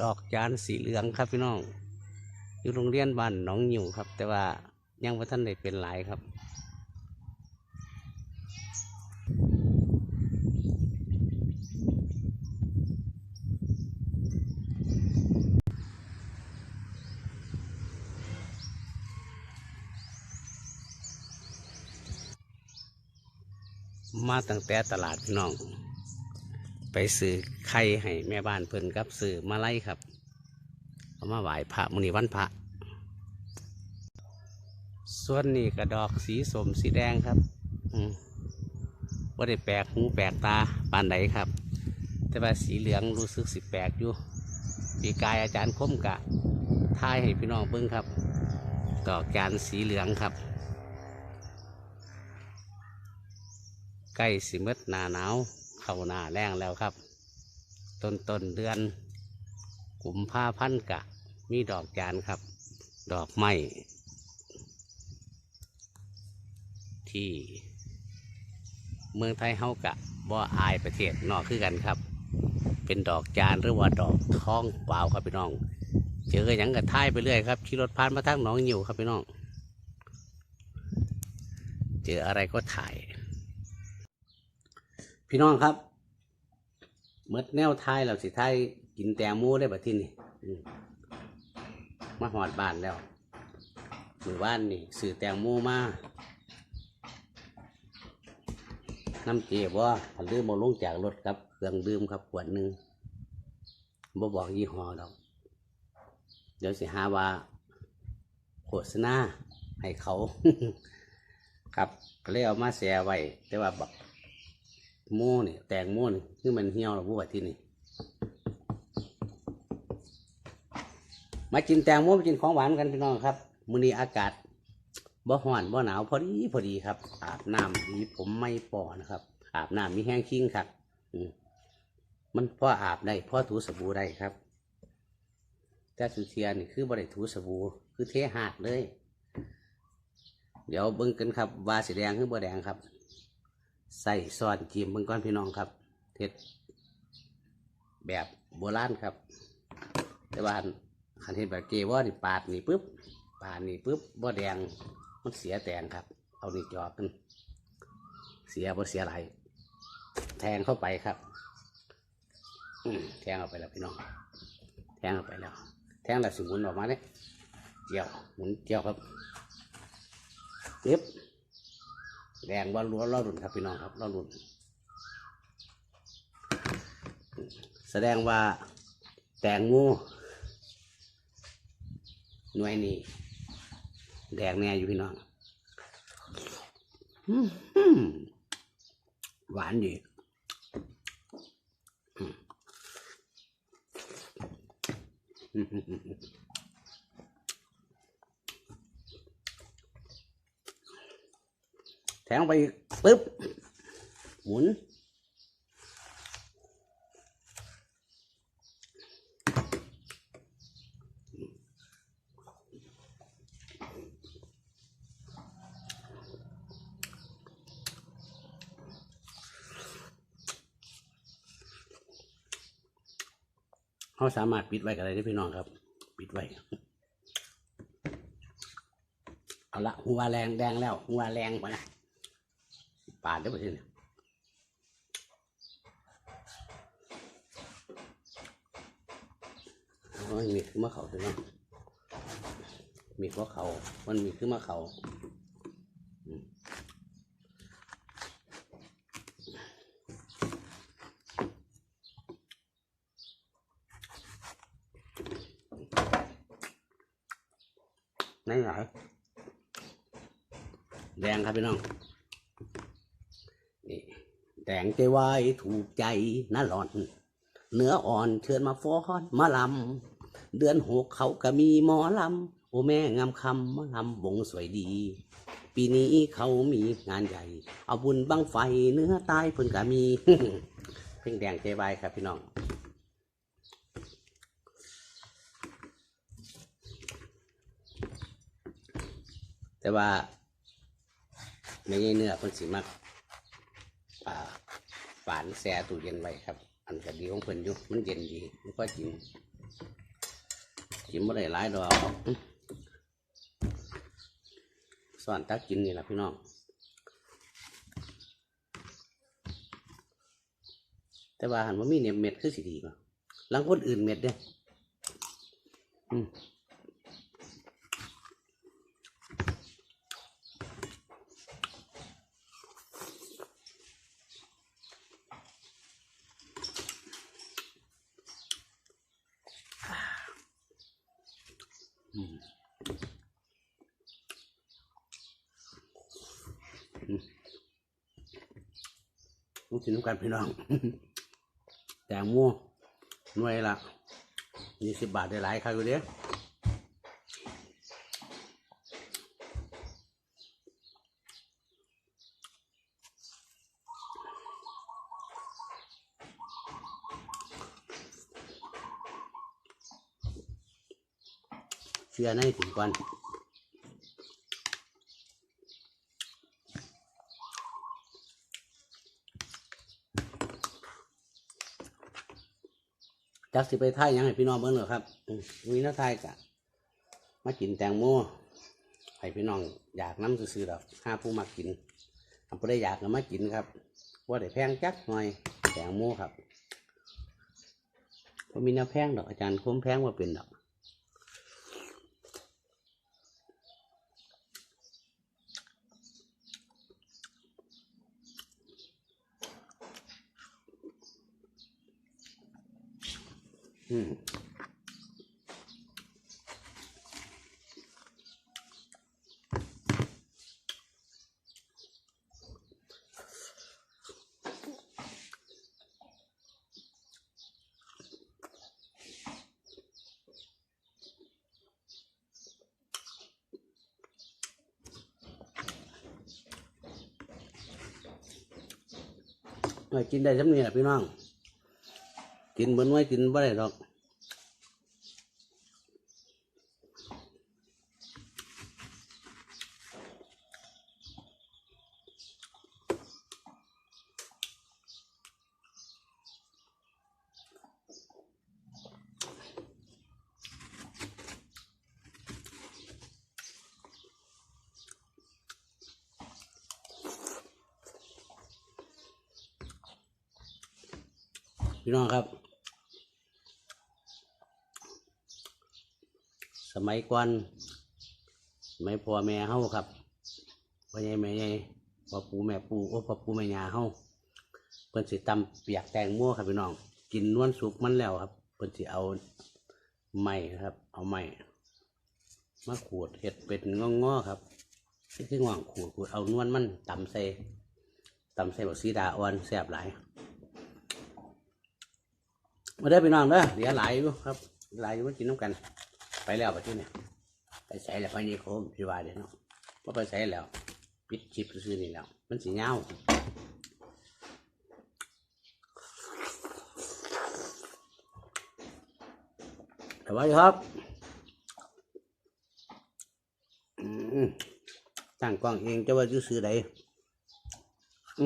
ดอกจานสีเหลืองครับพี่น้อง อยู่โรงเรียนบ้านหนองหยิวครับ แต่ว่ายังว่าท่านได้เป็นหลายครับมาตั้งแต่ตลาดพี่น้อง ไปซื้อไข่ให้แม่บ้านเพิ่นครับซื้อมาไล่ครับเอามาไหว้พระมุนีวันพระ ส่วนนี้กระดอกสีสมสีแดงครับอืมว่าได้แปลกหูแปลกตาปานใดครับ แต่ว่าสีเหลืองรู้สึกสิแปลกอยู่ปีกายอาจารย์คมกะทายให้พี่น้องเบิ่งครับดอกจานสีเหลืองครับใกล้สิมืดหนาหนาว เข้าหนาแรงแล้วครับ ต้นต้นเดือนกลุ่มภาพันกะ มีดอกจานครับ ดอกไม้ที่เมืองไทยเฮากะบ่อายประเทศนอกคือกันครับ เป็นดอกจานหรือว่าดอกท้องเปล่าครับพี่น้อง เจออย่างกับท้ายไปเรื่อยครับขี่รถผ่านมาทางหนองหิวครับพี่น้อง เจออะไรก็ถ่าย พี่น้องครับเมื่อแนวไทายเราสิไทายกินแตงโมได้บัดที่นี่มาหอดบ้านแล้วหมู่บ้านนี่ซื้อแตงโมมาน้ำเจี๊ยบว่าผันลืมมาลงจากรถครับเครื่องดื่มครับขวดหนึ่งบ่บอกยี่ห้อดอกเดี๋ยวสิหาว่าโฆษณาให้เขา ครับก็เลยเอามาแชร์ไว้แต่ว่าบัก โม่เนี่ยแตงโม่นี่คือมันเหี่ยวแล้วบวที่นี่มากินแตงโมมากินของหวานกันพี่น้องครับมื้อนี้อากาศบ่ร้อนบ่หนาวพอดีพอดีครับ อาบน้ำมีผมไม่ปอนะครับ อาบน้ำมีแห้งคิงครับมันพ่ออาบได้พ่อถูสบู่ได้ครับ แต่สุเทียนี่คือบ่ได้ถูสบู่คือเทหาดเลย เดี๋ยวเบิ่งกันครับว่าสีแดงหรือบ่แดงครับ ใส่ซอสจิ้มเบิ่งก่อนพี่น้องครับเทศแบบโบราณครับ แต่ว่าคันเทศแบบเกว่านี่ปาดนี่ปุ๊บปาดนี่ปุ๊บบ่แดงมันเสียแตงครับ เอานี่จอบกันเสียบ่เสียหลายแทงเข้าไปครับอืแทงออกไปแล้วพี่น้อง แทงออกไปแล้ว แทงแล้วสมุนออกมาเนี่ยเจียวหมุนเจียวครับปึ๊บ แดงว่าล้วนล่อรุ่นครับพี่น้องครับล่อรุ่น แสดงว่าแตงโมหน่วยนี้แดงแน่อยู่พี่น้องหวานดีอืมอื้อหือ แทงไปอีกปึ๊บ หมุน เขาสามารถปิดไว้กับอะไรได้พี่น้องครับ ปิดไว้ เอาละหัวแรงแดงแล้ว หัวแรงกว่านะ ปาดได้ปะทีเนี่ยโอ้ยมีขึ้นมาเขาตัวน้องมีเพราะเขา มันมีขึ้นมาเขาไหนไหนแดงครับพี่น้อง แดงใจไว้ถูกใจน่าหลอน เนื้ออ่อนเชิญมาฟ้อนมาลำ เดือนหกเขาก็มีหมอลำ โอแม่งามคำมาลำวงสวยดี ปีนี้เขามีงานใหญ่ เอาบุญบังไฟเนื้อตายเพิ่นก็มี เพลงแดงใจไว้ครับพี่น้องแต่ว่าในเนื้อเพิ่นสิมัก อ่าฝานแช่ตู้เย็นไว้ครับ อันก็ดีของเพิ่นอยู่มันเย็นดีมันก็กินกินไม่ได้หลายดอกสอนตักกินนี่แหละพี่น้องแต่ว่าหันว่ามีเนี่ยเม็ดคือสิดีกว่าหลังคนอื่นเม็ดเด้อืมอืม มลูกกินน้ำกันพี่น้อง แตงโมหน่วยละยี่สิบบาทได้หลายครับอยู่เด้ เชื่อในถึงก่อนจักสิไปทยหยังให้พี่น้องเบิ่งเหรอครับมีน้าไทยกะมากินแตงโมให้พี่น้องอยากน้ำซื้อๆดอกห้าผู้มากินทำผู้ได้อยากก็มากินครับว่าได้แพงจักหน่อยแตงโมครับพอมีแนวแพงดอกอาจารย์คุ้มแพงว่าเป็นดอก อืมเอ้ยกินได้สำเนียพี่น้อง กินเหมือนไว้กินบ่ได้ดอกพี่น้องครับ มัยก่อนสมัยพ่อแม่เฮาครับพ่อใหญ่แม่ใหญ่พ่อปู่แม่ปู่โอ้พ่อปู่แม่ยาเฮาเพิ่นสิตำเปียกแตงโมครับพี่น้อง กินนวลสุกมันแล้วครับเพิ่นสิเอาไม้ครับ เอาไม้มาขูดเห็ดเป็นงอๆครับที่ง่วงขูดขูดเอานวลมันตำใส่ตำใส่บักซีดาอ่อนแซ่บหลายมาได้พี่น้องเด้อเหลือหลายอยู่ครับหลายอยู่มากินน้ำกัน ไปแล้วไปที่เนี่ยไปใส่แล้วไปนี่โคมพี่ว่าเดี๋ยวเนาะว่าไปใส่แล้วปิดชิปซื้อนี่แล้ว มันสีเงาสวัสดีครับตั้งกล้องเองจะว่าซื้อๆใดอ